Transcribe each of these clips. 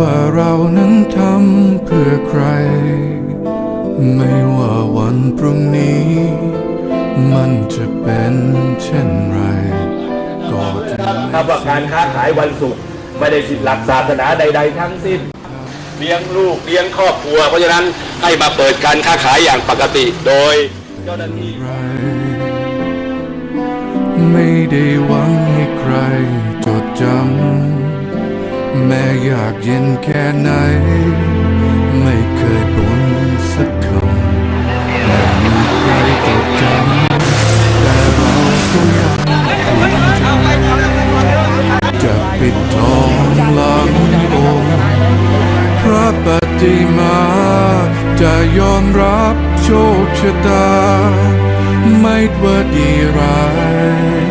ว่าเรานั้นทำเพื่อใคร ไม่ว่าวันพรุ่งนี้ มันจะเป็นเช่นไร ก็จะไม่ครับว่าการค้าขายวันศุกร์ไม่ได้ผิดหลักศาสนาใด ๆ ทั้งสิ้นเลี้ยงลูกเลี้ยงครอบครัว เพราะฉะนั้นให้มาเปิดการค้าขายอย่างปกติโดยเจ้าหน้าที่ไรไม่ได้หวังให้ใครจดจำ แม้อยากเย็นแค่ไหน ไม่เคยบ่นสักคำไม่มีใครจดจำแต่เราก็ยังจะปิดทองหลังองค์พระปฏิมาจะยอมรับโชคชะตา ไม่ว่าดีร้าย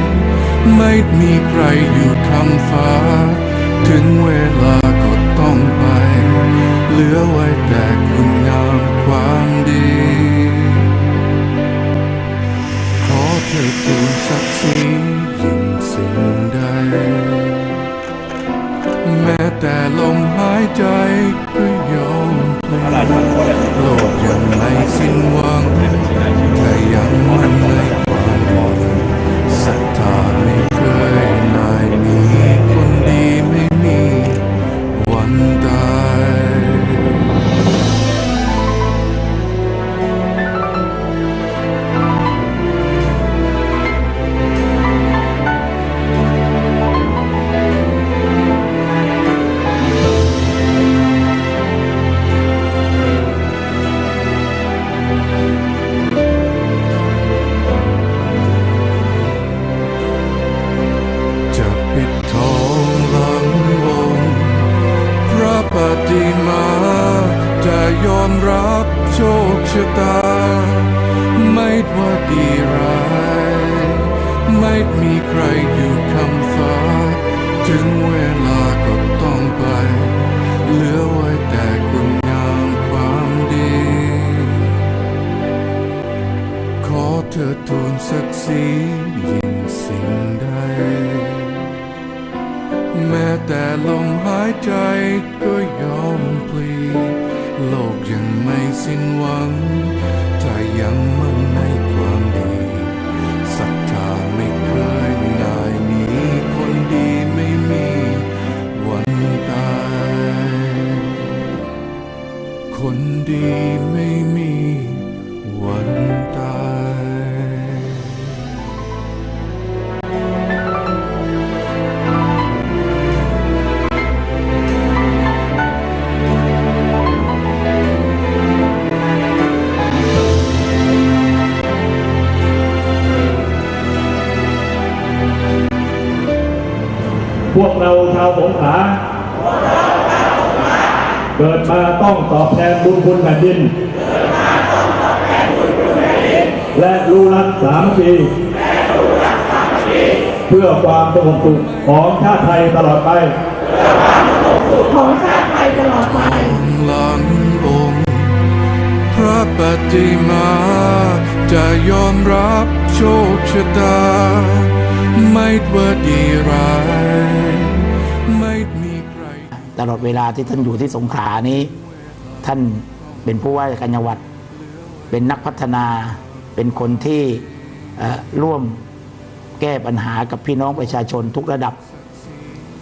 ไม่มีใครอยู่คำฟ้า ถึงเวลาก็ต้องไป เหลือไว้แต่คุณงามความดี ขอเธอทูลศักดิ์ศรียิ่งสิ่งใด แม้แต่ลมหายใจก็ยอมเพลงโลกยังไม่สิ้นหวัง ชะตา ไม่ว่าดีร้าย ไม่มีใครอยู่คำฟ้า ถึงเวลาก็ต้องไป เหลือไว้แต่คุณงามความดี ขอเธอทูลศักดิ์ศรียิ่งสิ่งใด แม้แต่ลมหายใจก็ยอมพลี สิ้นหวังถ้ายังมั่นในความ พวกเราชาวสงขลาเกิดมาต้องตอบแทนบุญคุณแผ่นดิน และรู้รักสามัคคีเพื่อความสงบสุขของชาติไทยตลอดไปของชาติไทยตลอดไปหลังองค์พระปฏิมา จะยอมรับโชคชะตา ไม่ว่าดีร้าย ไม่มีใคร ตลอดเวลาที่ท่านอยู่ที่สงขลานี้ ท่านเป็นผู้ว่าการจังหวัด เป็นนักพัฒนา เป็นคนที่ร่วมแก้ปัญหากับพี่น้องประชาชนทุกระดับ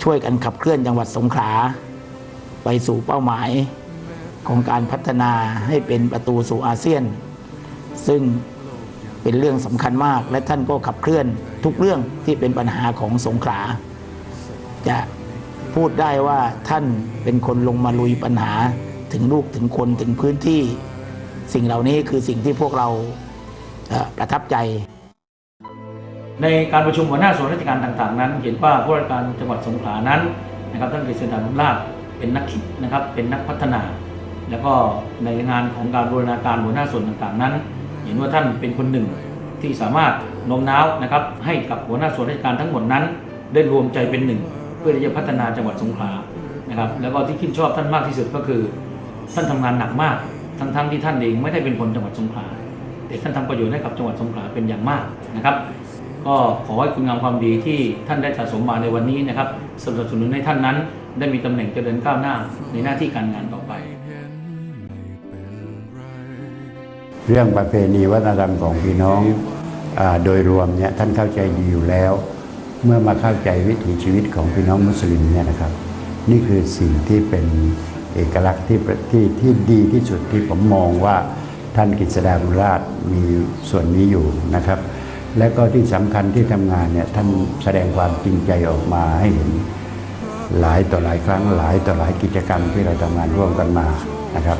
ช่วยกันขับเคลื่อนจังหวัดสงขลาไปสู่เป้าหมายของการพัฒนาให้เป็นประตูสู่อาเซียน ซึ่ง เป็นเรื่องสำคัญมาก และท่านก็ขับเคลื่อนทุกเรื่องที่เป็นปัญหาของสงขลาจะพูดได้ว่าท่านเป็นคนลงมาลุยปัญหาถึงลูกถึงคนถึงพื้นที่ สิ่งเหล่านี้คือสิ่งที่พวกเราประทับใจ ในการประชุมหัวหน้าส่วนราชการต่าง ๆ นั้น เห็นว่าผู้ว่าราชการจังหวัดสงขลานั้นนะครับท่านกฤษณานุราชเป็นนักคิดนะครับเป็นนักพัฒนา แล้วก็ในงานของการบูรณาการหัวหน้าส่วนต่างๆ นั้น เห็นว่าท่านเป็นคนหนึ่งที่สามารถโน้มน้าวนะครับ ให้กับหัวหน้าส่วนราชการทั้งหมดนั้น ได้รวมใจเป็นหนึ่ง เพื่อที่จะพัฒนาจังหวัดสงขลานะครับ แล้วก็ที่ขึ้นชอบท่านมากที่สุดก็คือ ท่านทำงานหนักมากทั้งๆที่ท่านเองไม่ได้เป็นคนจังหวัดสงขลาแต่ท่านทำประโยชน์ให้กับจังหวัดสงขลาเป็นอย่างมากนะครับ ก็ขอให้คุณงามความดีที่ท่านได้สะสมมาในวันนี้นะครับสนับสนุนให้ท่านนั้น ได้มีตำแหน่งเจริญก้าวหน้าในหน้าที่การงานต่อไป เรื่องประเพณีวัฒนธรรมของพี่น้องอโดยรวมเนี่ยท่านเข้าใจดีอยู่แล้ว เมื่อมาเข้าใจวิถีชีวิตของพี่น้องมุสลิมเนี่ยนะครับ นี่คือสิ่งที่เป็นเอกลักษณ์ที่ที่ที่ดีที่สุดที่ผมมองว่าท่านกฤษดาบุราชมีส่วนนี้อยู่นะครับ และก็ที่สำคัญที่ทำงานเนี่ยท่านแสดงความจริงใจออกมาให้เห็นหลายต่อหลายครั้งหลายต่อหลายกิจกรรมที่เราทำงานร่วมกันมานะครับ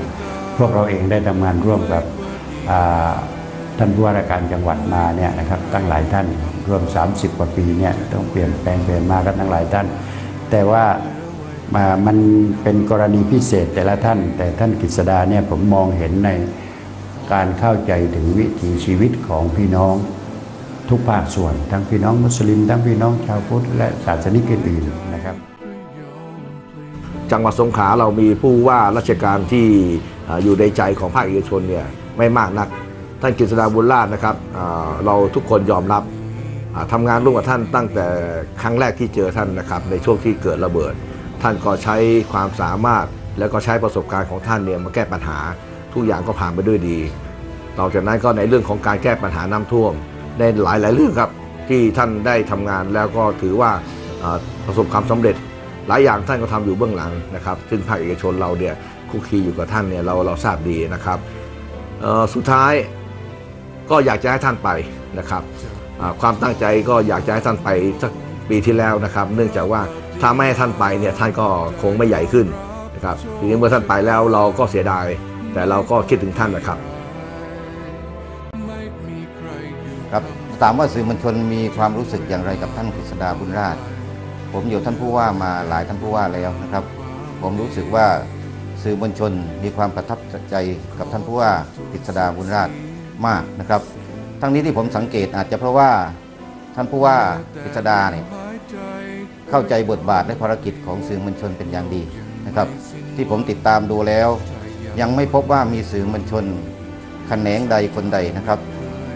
พวกเราเองได้ทำงานร่วมกับ ท่านผู้ว่าราชการจังหวัดมาเนี่ยนะครับตั้งหลายท่านรวม 30 กว่าปีเนี่ยต้องเปลี่ยนแปลงเปลี่ยนมากันตั้งหลายท่าน แต่ว่ามามันเป็นกรณีพิเศษแต่ละท่าน แต่ท่านกฤษดาเนี่ยผมมองเห็นในการเข้าใจถึงวิถีชีวิตของพี่น้องทุกภาคส่วน ทั้งพี่น้องมุสลิม ทั้งพี่น้องชาวพุทธและศาสนิกอื่นๆนะครับ จังหวัดสงขลาเรามีผู้ว่าราชการที่อยู่ในใจของภาคเอกชนเนี่ย ไม่มากนัก ท่านกฤษดาบุญราชนะครับเราทุกคนยอมรับอ่าทำงานร่วมกับท่านตั้งแต่ครั้งแรกที่เจอท่านนะครับในช่วงที่เกิดระเบิด ท่านก็ใช้ความสามารถแล้วก็ใช้ประสบการณ์ของท่านเนี่ยมาแก้ปัญหาทุกอย่างก็ผ่านไปด้วยดีต่อจากนั้นก็ในเรื่องของการแก้ปัญหาน้ำท่วมได้หลายหลาย ๆ เรื่องครับที่ท่านได้ทำงานแล้วก็ถือว่าประสบความสำเร็จ หลายอย่างท่านก็ทำอยู่เบื้องหลังนะครับ ซึ่งภาคเอกชนเราเนี่ยคุกคีอยู่กับท่านเนี่ยเราเราทราบดีนะครับ สุดท้ายก็อยากจะให้ท่านไปนะครับความตั้งใจก็อยากจะให้ท่านไปสักปีที่แล้วนะครับ เนื่องจากว่าถ้าไม่ให้ท่านไปเนี่ยท่านก็คงไม่ใหญ่ขึ้นนะครับทีนี้เมื่อท่านไปแล้วเราก็เสียดาย แต่เราก็คิดถึงท่านนะครับครับถามว่าสื่อมวลชนมีความรู้สึกอย่างไรกับท่านกฤษดาบุญราช ผมอยู่ท่านผู้ว่ามาหลายท่านผู้ว่าแล้วนะครับ ผมรู้สึกว่า สื่อมวลชนมีความประทับใจกับท่านผู้ว่ากฤษดาบุญราชมากนะครับ ทั้งนี้ที่ผมสังเกตอาจจะเพราะว่าท่านผู้ว่ากฤษดาเนี่ยเข้าใจบทบาทและภารกิจของสื่อมวลชนเป็นอย่างดีนะครับ ที่ผมติดตามดูแล้ว ยังไม่พบว่ามีสื่อมวลชนแขนงใดคนใดนะครับ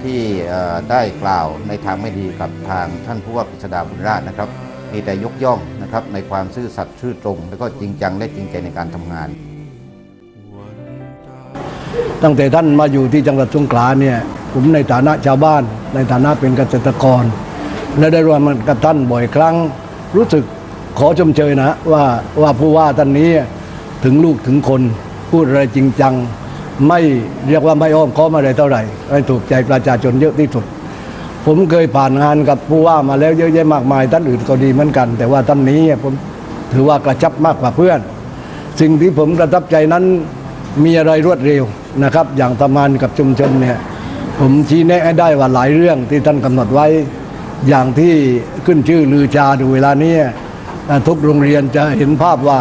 ที่ได้กล่าวในทางไม่ดีกับทางท่านผู้ว่ากฤษดาบุญราชนะครับ มีแต่ยกย่องนะครับในความซื่อสัตย์ซื่อตรง และก็จริงจังและจริงใจในการทำงาน ตั้งแต่ท่านมาอยู่ที่จังหวัดสงขลาเนี่ยผมในฐานะชาวบ้าน ในฐานะเป็นเกษตรกร และได้ร่วมกับท่านบ่อยครั้ง รู้สึกขอชมเชยนะว่าว่าผู้ว่าท่านนี้ถึงลูกถึงคนพูดอะไรจริงจัง ไม่เรียกว่าไม่อ้อมค้อมอะไรเท่าไหร่ให้ถูกใจประชาชนเยอะที่สุด ผมเคยผ่านงานกับผู้ว่ามาแล้วเยอะแยะมากมายท่านอื่นก็ดีเหมือนกัน แต่ว่าท่านนี้ผมถือว่ากระชับมากกว่าเพื่อน สิ่งที่ผมประทับใจนั้น มีอะไรรวดเร็วนะครับ อย่างทำงานกับชุมชนเนี่ยผมชี้แนะได้ว่าหลายเรื่องที่ท่านกำหนดไว้ อย่างที่ขึ้นชื่อลือชาดูเวลานี้ทุกโรงเรียนจะเห็นภาพว่า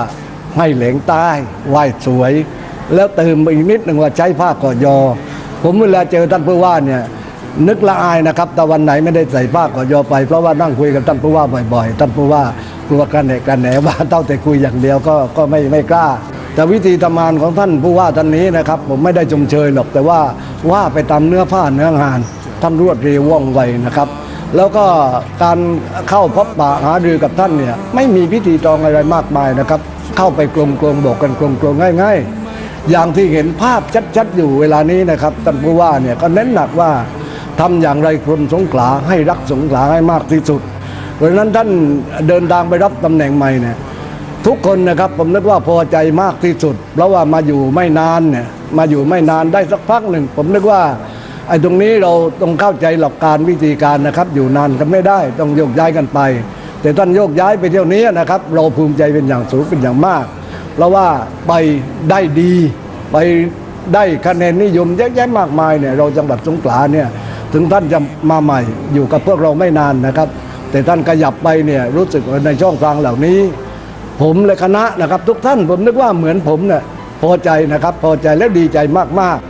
ให้เหลงใต้ไหว้สวย แล้วเติมไปอีกนิดหนึ่งว่าใช้ผ้ากอดยอ ผมเวลาเจอท่านผู้ว่าเนี่ยนึกละอายนะครับแต่วันไหนไม่ได้ใส่ผ้ากอดยอไป เพราะว่านั่งคุยกับท่านผู้ว่าบ่อยๆ ท่านผู้ว่ากลัวกันแหนกันแหนว่าเต้าแต่คุยอย่างเดียวก็ก็ไม่ไม่กล้า แต่วิธีทำงานของท่านผู้ว่าท่านนี้นะครับ ผมไม่ได้ชมเชยหรอกแต่ว่าว่าไปตามเนื้อผ้าเนื้องาน ท่านรวดเร็วว่องไวนะครับ แล้วก็การเข้าพบปะหารือกับท่านเนี่ยไม่มีพิธีตรองอะไรมากมายนะครับ เข้าไปกลมกลมๆบอกกันกลมกลมๆง่าย ๆ อย่างที่เห็นภาพชัดๆอยู่เวลานี้นะครับท่านผู้ว่าเนี่ยก็เน้นหนักว่าทำอย่างไรคนสงขลาให้รักสงขลาให้มากที่สุดเพราะฉะนั้นท่านเดินทางไปรับตำแหน่งใหม่เนี่ย ทุกคนนะครับผมนึกว่าพอใจมากที่สุด เพราะว่ามาอยู่ไม่นานเนี่ยมาอยู่ไม่นานได้สักพักหนึ่ง ผมนึกว่าไอ้ตรงนี้เราต้องเข้าใจหลักการวิธีการนะครับ อยู่นานกันไม่ได้ต้องโยกย้ายกันไป แต่ท่านโยกย้ายไปเที่ยวนี้นะครับ เราภูมิใจเป็นอย่างสูงเป็นอย่างมาก เพราะว่าไปได้ดีไปได้คะแนนนิยมเยอะแยะมากมายเนี่ยเราจังหวัดสงขลาเนี่ยถึงท่านจะมาใหม่อยู่กับพวกเราไม่นานนะครับ แต่ท่านขยับไปเนี่ยรู้สึกในช่องทางเหล่านี้ ผมและคณะนะครับทุกท่านผมนึกว่าเหมือนผมเนี่ยพอใจนะครับพอใจและดีใจมากๆ